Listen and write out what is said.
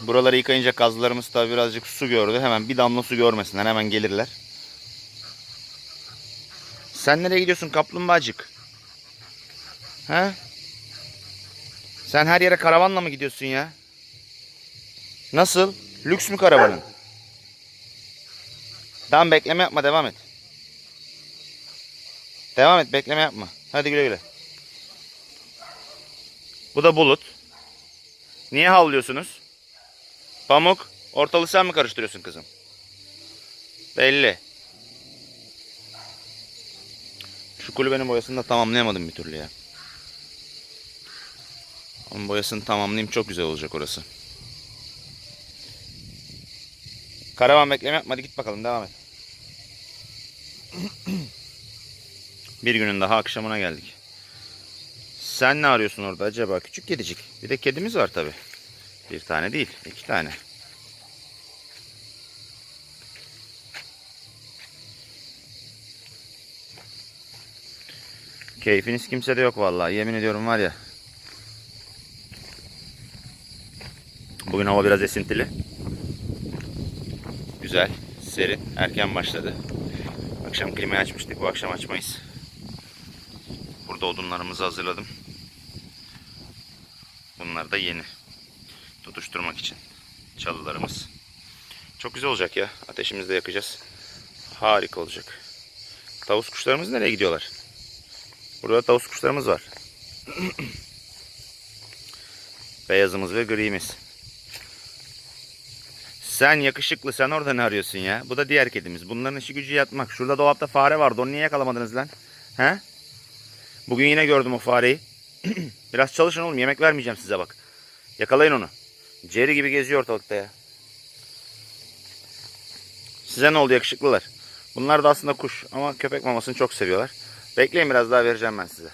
Buraları yıkayınca kazlarımız tabi birazcık su gördü. Hemen bir damla su görmesinler. Hemen gelirler. Sen nereye gidiyorsun kaplumbağacık? He? Sen her yere karavanla mı gidiyorsun ya? Nasıl? Lüks mü karavanın? Tamam bekleme yapma devam et. Devam et bekleme yapma. Hadi güle güle. Bu da bulut. Niye havlıyorsunuz? Pamuk, ortalığı sen mi karıştırıyorsun kızım? Belli. Şu kulübenin boyasını da tamamlayamadım bir türlü ya. Onun boyasını tamamlayayım çok güzel olacak orası. Karavan bekleme yapma hadi git bakalım devam et. bir günün daha akşamına geldik. Sen ne arıyorsun orada acaba? Küçük kedicik. Bir de kedimiz var tabi. Bir tane değil, iki tane. Keyfiniz kimsede yok vallahi. Yemin ediyorum var ya. Bugün hava biraz esintili. Güzel, serin, erken başladı. Akşam klimayı açmıştık. Bu akşam açmayız. Burada odunlarımızı hazırladım. Bunlar da yeni. Tutuşturmak için. Çalılarımız. Çok güzel olacak ya. Ateşimizi de yakacağız. Harika olacak. Tavus kuşlarımız nereye gidiyorlar? Burada tavus kuşlarımız var. Beyazımız ve grimiz. Sen yakışıklı sen orada ne arıyorsun ya? Bu da diğer kedimiz. Bunların işi gücü yatmak. Şurada dolapta fare vardı. Onu niye yakalamadınız lan? He? Bugün yine gördüm o fareyi. Biraz çalışın oğlum. Yemek vermeyeceğim size bak. Yakalayın onu. Ceri gibi geziyor ortalıkta ya. Size ne oldu yakışıklılar? Bunlar da aslında kuş ama köpek mamasını çok seviyorlar. Bekleyin biraz daha vereceğim ben size.